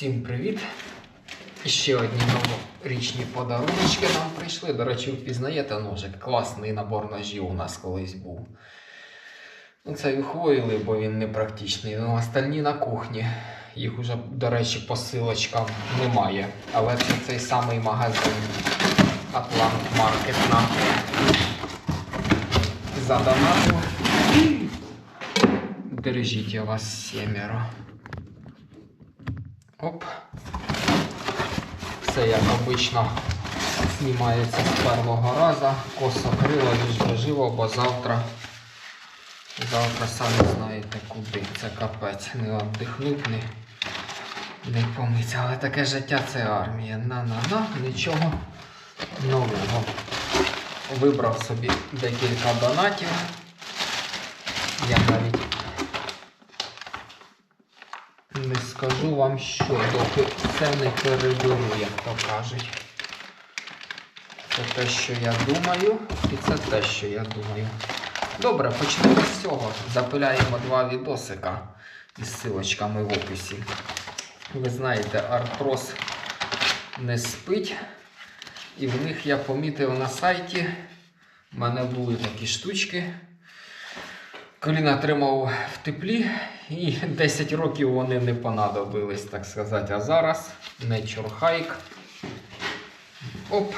Всім привіт! Ще одні новорічні подарунки нам прийшли. До речі, впізнаєте ножик. Класний набор ножів у нас колись був. Ну, це ухвоїли, бо він не практичний. Ну, остальні на кухні. Їх уже, до речі, по силочкам немає. Але це цей самий магазин Атлант Маркет нам задонатив. Держіть я вас сімеро. Оп. Все як обично знімається з першого разу. Косо крило, ліж би живо, бо завтра. Завтра самі знаєте куди. Це капець. Не віддихнуть, не, не помиться. Але таке життя це армія. На-на-на, нічого нового. Вибрав собі декілька донатів. Я навіть не скажу вам що, доки це не переберу, як то кажуть. Це те, що я думаю, і це те, що я думаю. Добре, почнемо з цього. Запиляємо два відосика із силочками в описі. Ви знаєте, Артрос не спить. І в них я помітив на сайті. У мене були такі штучки. Коліна тримав в теплі, і 10 років вони не понадобились, так сказати. А зараз Nature Hike. Оп.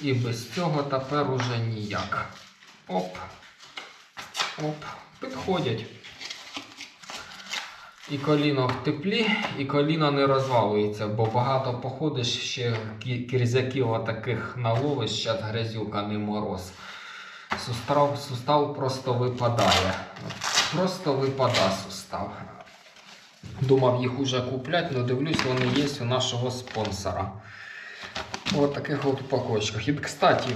І без цього тепер уже ніяк. Оп. Оп. Підходять. І коліно в теплі, і коліно не розвалується, бо багато походиш ще кірзяків таких наловиш, зараз грязюка не мороз. Сустав, сустав просто випадає. Просто випадає сустав. Думав їх уже купляти, але дивлюсь, вони є у нашого спонсора. Ось таких от упаковочках. І, кстати,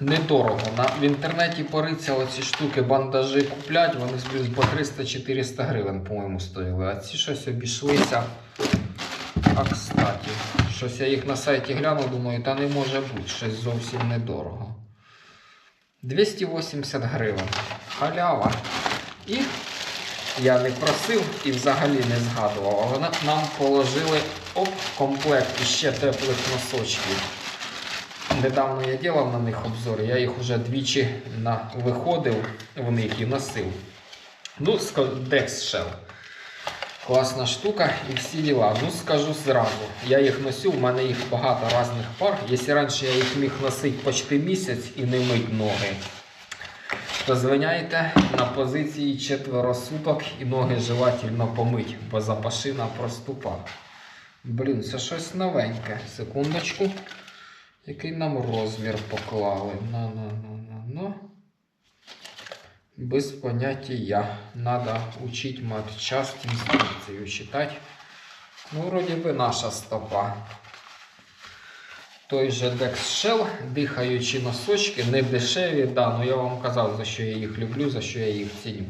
недорого. На, в інтернеті пориться оці штуки бандажі куплять, вони блін, по 300-400 гривень, по-моєму, стоїли. А ці щось обійшлися. А кстати, щось я їх на сайті глянув, думаю, та не може бути, щось зовсім недорого. 280 гривень. Халява. І я не просив і взагалі не згадував, але нам положили оп, комплект іще теплих носочків. Недавно я делав на них обзори, я їх вже двічі виходив в них і носив. Ну, Dex Shell. Класна штука і всі діла. Ну, скажу зразу. Я їх носю, в мене їх багато різних пар. Якщо раніше я їх міг носити почти місяць і не мить ноги, то звиняйте на позиції четверо суток і ноги желательно помить, бо запашина проступа. Блін, це щось новеньке. Секундочку. Який нам розмір поклали? На, Без поняття. Надо учить матчаст інструкцію читати. Ну, вроді би наша стопа. Той же Dex Shell, дихаючі носочки, не дешеві, да, ну я вам казав, за що я їх люблю, за що я їх ціню.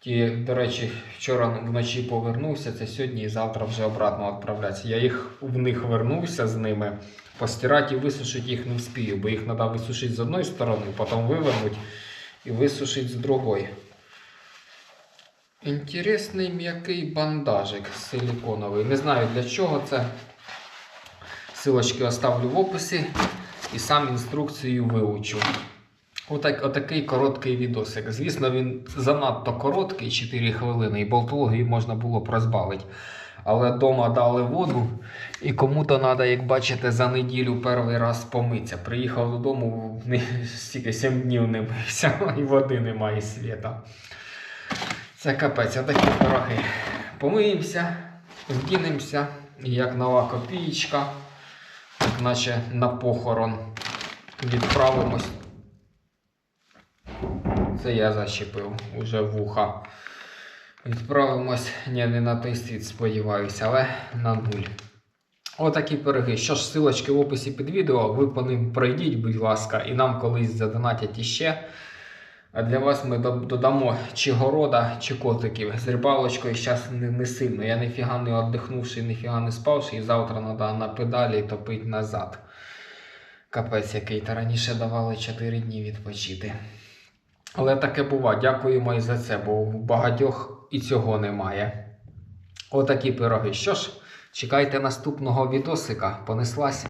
Ті, до речі, вчора вночі повернувся, це сьогодні і завтра вже обратно відправляться. Я їх в них вернувся з ними. Постирати і висушити їх не вспію, бо їх треба висушити з одної сторони, потім вивернути і висушити з другої. Інтересний м'який бандажик силіконовий. Не знаю для чого це. Силочки оставлю в описі і сам інструкцію вивчу. Отак, отакий короткий відосик. Звісно, він занадто короткий, 4 хвилини, і болтологію можна було б розбавити. Але вдома дали воду, і кому-то треба, як бачите, за неділю перший раз помитися. Приїхав додому, стільки 7 днів не мився, і води немає світа. Це капець, отакі пироги. Помиємося, вдінемося, як нова копієчка, як наче на похорон відправимось. Це я зачепив уже вуха. Відправимось, ні, не на той світ, сподіваюся, але на нуль. Отакі пироги. Що ж, силочки в описі під відео, ви по ним пройдіть, будь ласка, і нам колись задонатять іще. А для вас ми додамо чи города, чи котиків. З рибалочкою зараз не, не сильно. Я ніфіга не віддихнувши, ніфіга не спавши, і завтра треба на педалі топити назад. Капець який, та раніше давали 4 дні відпочити. Але таке бува. Дякуємо і за це, бо у багатьох і цього немає. Отакі пироги. Що ж, чекайте наступного відосика. Понеслась.